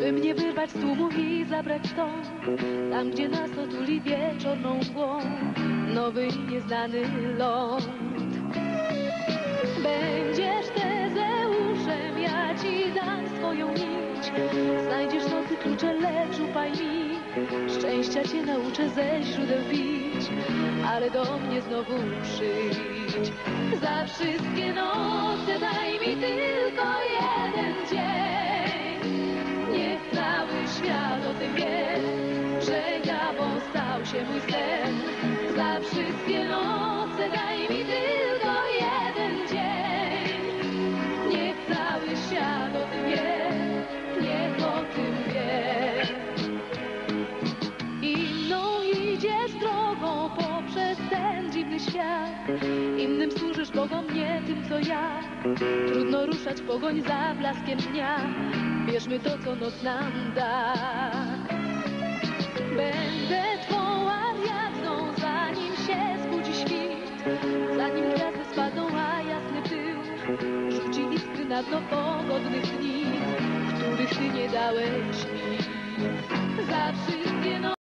By mnie wyrwać z tłumu i zabrać stąd. Tam, gdzie nas otuli wieczorną mgłą Nowy nieznany ląd. Będziesz Nocy klucze, lecz ufaj mi. Szczęścia cię nauczę ze źródeł pić Ale do mnie znowu przyjdź. Za wszystkie noce daj mi tylko jeden dzień. Niech cały świat o tym wie Że jawą stał się mój sen świat. Innym służysz Bogom, nie tym co ja. Trudno ruszać pogoń za blaskiem dnia. Bierzmy to, co noc nam da. Będę twą ariadną, zanim się zbudzi świt. Zanim gwiazdy spadną, a jasny pył Rzuci iskry na dno pogodnych dni Których ty nie dałeś mi. Za wszystkie no